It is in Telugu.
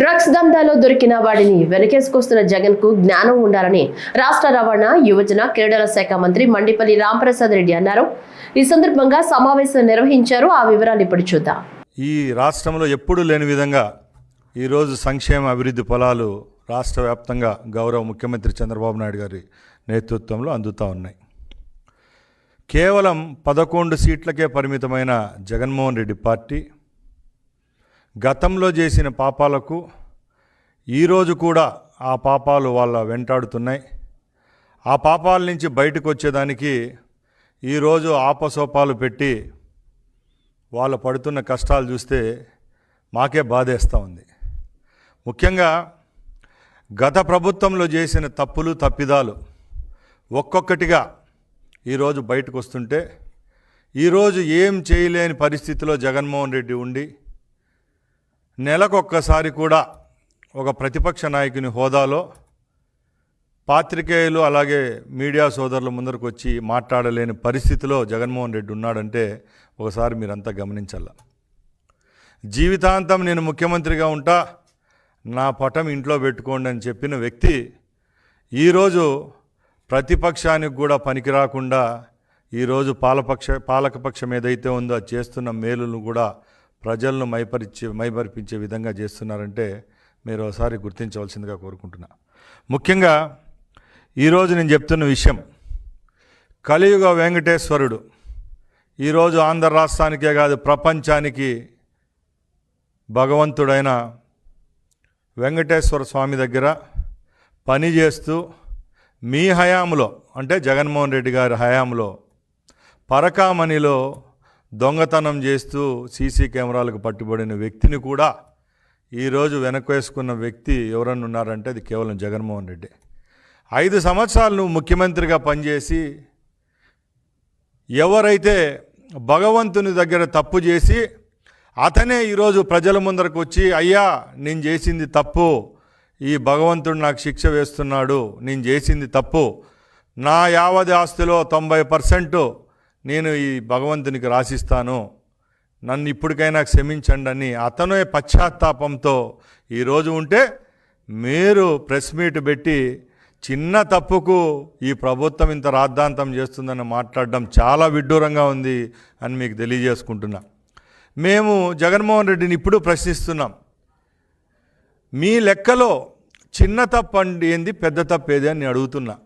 డ్రగ్స్ దందాలో దొరికిన వాడిని వెనకేసుకొస్తున్న జగన్కు జ్ఞానం ఉండాలని రాష్ట్ర రవాణా యువజన క్రీడల శాఖ మంత్రి మండిపల్లి రాంప్రసాద్ రెడ్డి అన్నారు. ఈ సందర్భంగా సమావేశం నిర్వహించారు. ఆ వివరాలు ఇప్పుడు చూద్దాం. ఈ రాష్ట్రంలో ఎప్పుడూ లేని విధంగా ఈరోజు సంక్షేమ అభివృద్ధి ఫలాలు రాష్ట్ర వ్యాప్తంగా గౌరవ ముఖ్యమంత్రి చంద్రబాబు నాయుడు గారి నేతృత్వంలో అందుతూ ఉన్నాయి. కేవలం పదకొండు సీట్లకే పరిమితమైన జగన్మోహన్ రెడ్డి పార్టీ గతంలో చేసిన పాపాలకు ఈరోజు కూడా ఆ పాపాలు వాళ్ళ వెంటాడుతున్నాయి. ఆ పాపాల నుంచి బయటకు వచ్చేదానికి ఈరోజు ఆపసోపాలు పెట్టి వాళ్ళు పడుతున్న కష్టాలు చూస్తే మాకే బాధేస్తూ ఉంది. ముఖ్యంగా గత ప్రభుత్వంలో చేసిన తప్పులు తప్పిదాలు ఒక్కొక్కటిగా ఈరోజు బయటకు వస్తుంటే ఈరోజు ఏం చేయలేని పరిస్థితిలో జగన్మోహన్ రెడ్డి ఉండి నెలకొక్కసారి కూడా ఒక ప్రతిపక్ష నాయకుని హోదాలో పాత్రికేయులు అలాగే మీడియా సోదరుల ముందరకు వచ్చి మాట్లాడలేని పరిస్థితిలో జగన్మోహన్ రెడ్డి ఉన్నాడంటే ఒకసారి మీరంతా గమనించాల జీవితాంతం నేను ముఖ్యమంత్రిగా ఉంటా నా పటం ఇంట్లో పెట్టుకోండి అని చెప్పిన వ్యక్తి ఈరోజు ప్రతిపక్షానికి కూడా పనికిరాకుండా ఈరోజు పాలపక్ష పాలకపక్షం ఏదైతే ఉందో చేస్తున్న మేలును కూడా ప్రజలను మైపరిచే మైపరిపించే విధంగా చేస్తున్నారంటే మీరు ఒకసారి గుర్తించవలసిందిగా కోరుకుంటున్నా. ముఖ్యంగా ఈరోజు నేను చెప్తున్న విషయం కలియుగ వెంకటేశ్వరుడు ఈరోజు ఆంధ్ర రాష్ట్రానికే కాదు ప్రపంచానికి భగవంతుడైన వెంకటేశ్వర స్వామి దగ్గర పని చేస్తూ మీ హయాంలో అంటే జగన్మోహన్ రెడ్డి గారి హయాంలో పరకామణిలో దొంగతనం చేస్తూ సీసీ కెమెరాలకు పట్టుబడిన వ్యక్తిని కూడా ఈరోజు వెనకేసుకున్న వ్యక్తి ఎవరన్నా ఉన్నారంటే అది కేవలం జగన్మోహన్ రెడ్డి. ఐదు సంవత్సరాలు నువ్వు ముఖ్యమంత్రిగా పనిచేసి ఎవరైతే భగవంతుని దగ్గర తప్పు చేసి అతనే ఈరోజు ప్రజల ముందరకు వచ్చి అయ్యా నేను చేసింది తప్పు. ఈ భగవంతుడు నాకు శిక్ష వేస్తున్నాడు. నేను చేసింది తప్పు. నా యావది ఆస్తిలో తొంభై పర్సెంట్ నేను ఈ భగవంతునికి రాసిస్తాను. నన్ను ఇప్పటికైనా క్షమించండి అని అతనే పశ్చాత్తాపంతో ఈరోజు ఉంటే మీరు ప్రెస్ మీట్ పెట్టి చిన్న తప్పుకు ఈ ప్రభుత్వం ఇంత రాద్ధాంతం చేస్తుందని మాట్లాడడం చాలా విడ్డూరంగా ఉంది అని మీకు తెలియజేసుకుంటున్నా. మేము జగన్మోహన్ రెడ్డిని ఇప్పుడు ప్రశ్నిస్తున్నాం. మీ లెక్కలో చిన్న తప్పు అండి ఏంది పెద్ద తప్పు ఏది అని అడుగుతున్నా.